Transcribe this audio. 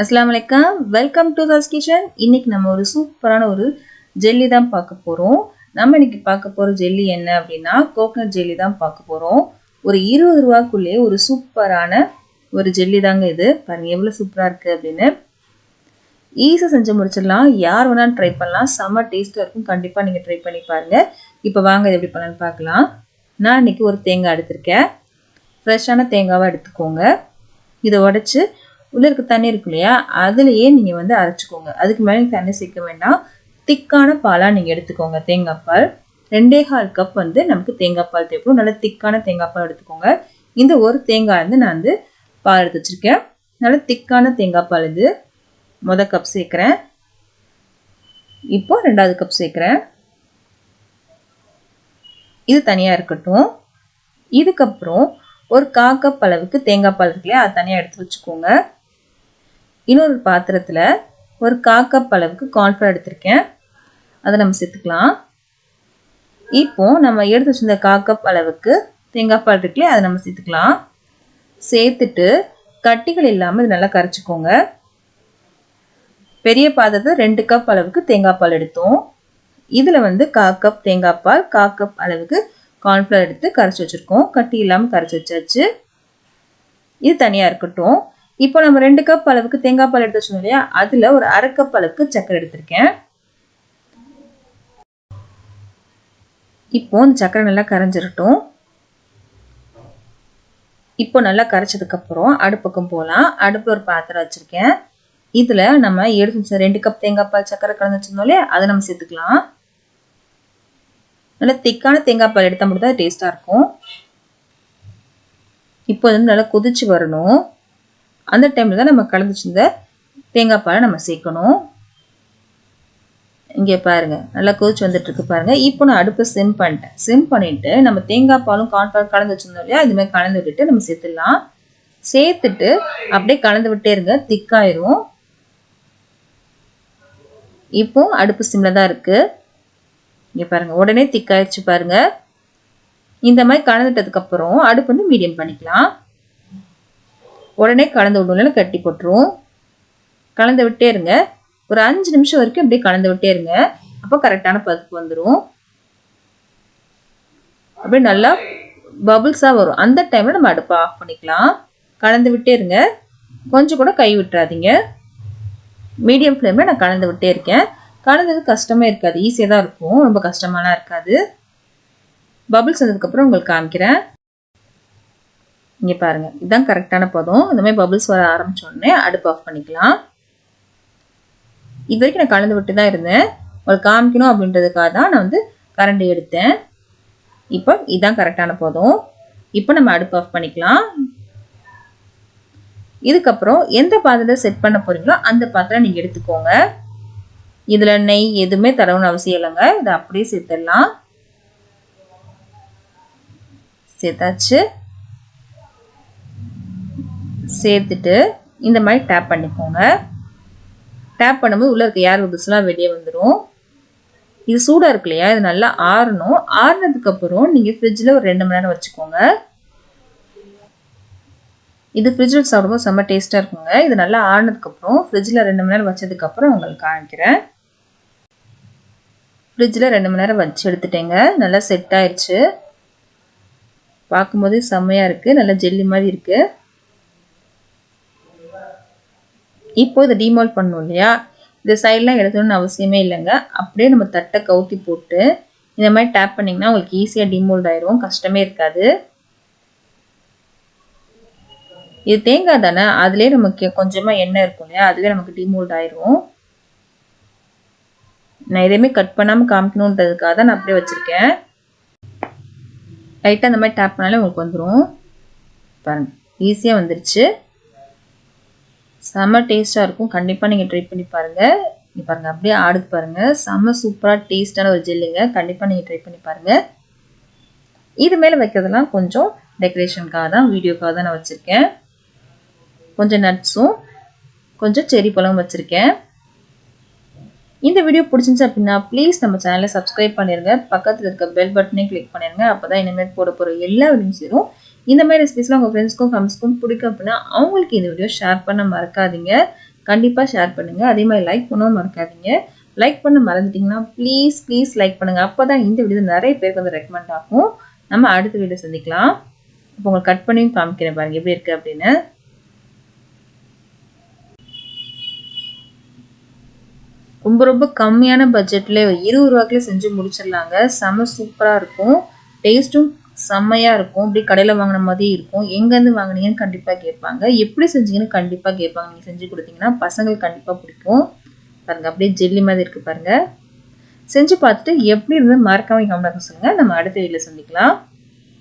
அஸ்லாம் வலைக்கம் welcome to thus kitchen இன்னைக்கு நம்ம ஒரு சூப்பரான ஒரு ஜெல்லி தான் பார்க்க போகிறோம் நம்ம இன்னைக்கு பார்க்க போகிற ஜெல்லி என்ன அப்படின்னா கோகனட் ஜெல்லி தான் பார்க்க போகிறோம் ஒரு இருபது ரூபாக்குள்ளேயே ஒரு சூப்பரான ஒரு ஜெல்லி தாங்க இது. பாருங்க எவ்வளோ சூப்பராக இருக்குது அப்படின்னு. ஈஸியாக செஞ்சு முடிச்சிடலாம். யார் வேணாலும் ட்ரை பண்ணலாம். செம்ம டேஸ்ட்டாக இருக்கும். கண்டிப்பாக நீங்கள் ட்ரை பண்ணி பாருங்கள் இப்போ வாங்க இது எப்படி பண்ணலான்னு பார்க்கலாம். நான் இன்னைக்கு ஒரு தேங்காய் எடுத்திருக்கேன். ஃப்ரெஷ்ஷான தேங்காவை எடுத்துக்கோங்க. இதை உடச்சி உள்ளே இருக்க தண்ணி இருக்கு இல்லையா? அதுலேயே நீங்கள் வந்து அரைச்சிக்கோங்க. அதுக்கு மேலே தண்ணி சேர்க்க வேண்டாம். திக்கான பாலாக நீங்கள் எடுத்துக்கோங்க. தேங்காய் பால். ரெண்டே கால் கப் வந்து நமக்கு தேங்காய் பால் தேவைப்படும். நல்ல திக்கான தேங்காய் பால் எடுத்துக்கோங்க. இந்த ஒரு தேங்காய் வந்து நான் வந்து பால் எடுத்து வச்சுருக்கேன். நல்ல திக்கான தேங்காய் பால் இது. மொதல் கப் சேர்க்குறேன். இப்போ ரெண்டாவது கப் சேர்க்குறேன். இது தனியாக இருக்கட்டும். இதுக்கப்புறம் ஒரு கா கப் அளவுக்கு தேங்காய் பால் இருக்கு இல்லையா? அது தனியாக எடுத்து வச்சுக்கோங்க. இன்னொரு பாத்திரத்தில் ஒரு காக்கப் அளவுக்கு கார்ன்ஃப்ளவர் எடுத்திருக்கேன். அதை நம்ம சேர்த்துக்கலாம். இப்போ நம்ம எடுத்து வச்சிருந்த காக்கப் அளவுக்கு தேங்காய் பால் இருக்குல்லையே அதை நம்ம சேர்த்துக்கலாம். சேர்த்துட்டு கட்டிகள் இல்லாமல் இது நல்லா கரைச்சிக்கோங்க. பெரிய பாத்திரத்தை ரெண்டு கப் அளவுக்கு தேங்காய் பால் எடுத்தோம். இதில் வந்து கா கப் தேங்காய் பால் கா கப் அளவுக்கு கார்ன்ஃப்ளவர் எடுத்து கரைச்சி வச்சுருக்கோம். கட்டி இல்லாமல் கரைச்சி வச்சாச்சு. இது தனியாக இருக்கட்டும். இப்போ நம்ம ரெண்டு கப் அளவுக்கு தேங்காய் பால் எடுத்து வச்சோம் இல்லையா? அதில் ஒரு அரை கப் அளவுக்கு சக்கரை எடுத்திருக்கேன். இப்போ இந்த சக்கரை நல்லா கரைஞ்சிரட்டும். இப்போ நல்லா கரைச்சதுக்கப்புறம் அடுப்பக்கம் போகலாம் அடுப்பில் ஒரு பாத்திரம் வச்சுருக்கேன். இதில் நம்ம எடுத்து ரெண்டு கப் தேங்காய் பால் சக்கரை கலந்து வச்சுருந்தோம் இல்லையா? அதை நம்ம சேர்த்துக்கலாம். நல்லா திக்கான தேங்காய் பால் எடுத்தால் மட்டும் தான் டேஸ்ட்டாக இருக்கும். இப்போ வந்து நல்லா கொதிச்சு வரணும். அந்த டைமில் தான் நம்ம கலந்து வச்சிருந்த தேங்காய் பாலை நம்ம சேர்க்கணும். இங்கே பாருங்கள் நல்லா கொதிச்சு வந்துட்டு பாருங்கள் இப்போ நான் அடுப்பை சிம் பண்ணிட்டேன். சிம் பண்ணிவிட்டு நம்ம தேங்காய் பாலும் கான்ஃபால் கலந்து வச்சிருந்தோம் இல்லையா? இது மாதிரி கலந்து விட்டுட்டு நம்ம சேர்த்துடலாம். சேர்த்துட்டு அப்படியே கலந்து விட்டே இருங்க. திக்காயிரும். இப்போ அடுப்பு சிம்மில் தான் இருக்குது இங்கே பாருங்கள் உடனே திக்காயிடுச்சு பாருங்கள் இந்த மாதிரி கலந்துட்டதுக்கப்புறம் அடுப்பு வந்து மீடியம் பண்ணிக்கலாம். உடனே கலந்து விடணும் கட்டி போட்டுரும் கலந்து விட்டே இருங்க. ஒரு அஞ்சு நிமிஷம் வரைக்கும் அப்படியே கலந்து விட்டே இருங்க. அப்போ கரெக்டான பதுப்பு வந்துடும் அப்படியே நல்லா பபுள்ஸாக வரும். அந்த டைமில் நம்ம அடுப்பை ஆஃப் பண்ணிக்கலாம். கலந்து விட்டே இருங்க. கொஞ்சம் கூட கை விட்டுறாதீங்க. மீடியம் ஃப்ளேமில் நான் கலந்து விட்டே இருக்கேன். கலந்தது கஷ்டமே இருக்காது. ஈஸியாக தான் இருக்கும். ரொம்ப கஷ்டமாலாம் இருக்காது. பபுள்ஸ் வந்ததுக்கப்புறம் உங்களுக்கு காமிக்கிறேன். இங்கே பாருங்கள் இதுதான் கரெக்டான பதம். இந்த மாதிரி பபுள்ஸ் வர ஆரம்பித்தோடனே அடுப்பு ஆஃப் பண்ணிக்கலாம். இது வரைக்கும் நான் கலந்து விட்டு தான் இருந்தேன். உங்களுக்கு காமிக்கணும் அப்படின்றதுக்காக தான் நான் வந்து கரண்டி எடுத்தேன். இப்போ இதுதான் கரெக்டான பதம். இப்போ நம்ம அடுப்பு ஆஃப் பண்ணிக்கலாம். இதுக்கப்புறம் எந்த பாத்திரத்தை செட் பண்ண போகிறீங்களோ அந்த பாத்திரம் நீங்கள் எடுத்துக்கோங்க. இதில் நெய் எதுவுமே தரவுன்னு அவசியம் இல்லைங்க. இதை அப்படியே சேர்த்துடலாம். சேர்த்தாச்சு. சேர்த்துட்டு இந்த மாதிரி டேப் பண்ணிக்கோங்க. டேப் பண்ணும்போது உள்ளே இருக்க ஏர் பபிள்ஸ்லாம் வெளியே வந்துடும் இது சூடாக இருக்கு இல்லையா? இது நல்லா ஆறணும். ஆறுனதுக்கப்புறம் நீங்கள் ஃப்ரிட்ஜில் ஒரு ரெண்டு மணி நேரம் வச்சுக்கோங்க. இது ஃப்ரிட்ஜில் சாப்பிடும்போது செம்ம டேஸ்ட்டாக இருக்குங்க. இது நல்லா ஆறுனதுக்கப்புறம் ஃப்ரிட்ஜில் ரெண்டு மணி நேரம் வச்சதுக்கப்புறம் உங்களுக்கு காமிக்கிறேன். ஃப்ரிட்ஜில் ரெண்டு மணி நேரம் வச்சு எடுத்துட்டேங்க. நல்லா செட் ஆயிடுச்சு பார்க்கும்போதே செம்மையாக இருக்குது நல்லா ஜெல்லி மாதிரி இருக்குது இப்போ இதை டிமால் பண்ணணும் இல்லையா? இந்த சைட்லாம் எடுக்கணும்னு அவசியமே இல்லைங்க. அப்படியே நம்ம தட்டை கவுத்தி போட்டு இந்த மாதிரி டேப் பண்ணிங்கன்னா உங்களுக்கு ஈஸியாக டிமோல்ட் ஆயிரும். கஷ்டமே இருக்காது. இது தேங்காய் தானே? அதுலேயே நமக்கு கொஞ்சமாக எண்ணெய் இருக்கும் இல்லையா? அதுலேயே நமக்கு டிமோல்ட் ஆயிரும். நான் எதையுமே கட் பண்ணாமல் காமிக்கணுன்றதுக்காக தான் நான் அப்படியே வச்சுருக்கேன். லைட்டாக அந்த மாதிரி டேப் பண்ணாலே உங்களுக்கு வந்துடும் பாருங்கள் ஈஸியாக வந்துருச்சு. செம்ம டேஸ்ட்டாக இருக்கும். கண்டிப்பாக நீங்கள் ட்ரை பண்ணி பாருங்கள் நீ பாருங்கள் அப்படியே ஆடுது பாருங்கள் செம்ம சூப்பராக டேஸ்ட்டான ஒரு ஜெல்லுங்க கண்டிப்பாக நீங்கள் ட்ரை பண்ணி பாருங்கள் இது மேலே வைக்கிறதுலாம் கொஞ்சம் டெக்கரேஷனுக்காக தான் வீடியோக்காக தான் நான் வச்சுருக்கேன். கொஞ்சம் நட்ஸும் கொஞ்சம் செரி பழமும் வச்சுருக்கேன். இந்த வீடியோ பிடிச்சிருந்துச்சு அப்படின்னா ப்ளீஸ் நம்ம சேனலை சப்ஸ்கிரைப் பண்ணிடுங்க பக்கத்தில் இருக்க பெல் பட்டனையும் கிளிக் பண்ணிடுங்க அப்போ தான் இனிமேல் போட போகிற எல்லா வீடியோஸும் இந்த மாதிரி ரெசிபிஸ்லாம் உங்கள் ஃப்ரெண்ட்ஸ்க்கும் ஃபேமிலிஸ்க்கும் பிடிக்கும் அப்படின்னா அவங்களுக்கு இந்த வீடியோ ஷேர் பண்ண மறக்காதீங்க. கண்டிப்பாக ஷேர் பண்ணுங்கள் அதே மாதிரி லைக் பண்ணவும் மறக்காதீங்க. லைக் பண்ண மறந்துட்டிங்கன்னா ப்ளீஸ் ப்ளீஸ் லைக் பண்ணுங்கள் அப்போ தான் இந்த வீடியோ நிறைய பேருக்கு வந்து ரெக்கமெண்ட் ஆகும். நம்ம அடுத்த வீடியோ சந்திக்கலாம். இப்போ உங்களுக்கு கட் பண்ணியும் காமிக்கிறேன் பாருங்கள் எப்படி இருக்குது அப்படின்னு. ரொம்ப ரொம்ப கம்மியான பட்ஜெட்டில் இருபது ரூபாய்க்குள்ள செஞ்சு முடிச்சிடலாங்க. செம்ம சூப்பராக இருக்கும். டேஸ்ட்டும் செம்மையாக இருக்கும். இப்படி கடையில் வாங்கின மாதிரி இருக்கும். எங்கேருந்து வாங்கினீங்கன்னு கண்டிப்பாக கேட்பாங்க. எப்படி செஞ்சீங்கன்னு கண்டிப்பாக கேட்பாங்க. நீங்கள் செஞ்சு கொடுத்தீங்கன்னா பசங்களுக்கு கண்டிப்பாக பிடிக்கும். பாருங்கள் அப்படியே ஜெல்லி மாதிரி இருக்குது பாருங்கள் செஞ்சு பார்த்துட்டு எப்படி இருந்து மறக்காம கமெண்ட் சொல்லுங்கள் நம்ம அடுத்த வீடியோவில் சந்திக்கலாம்.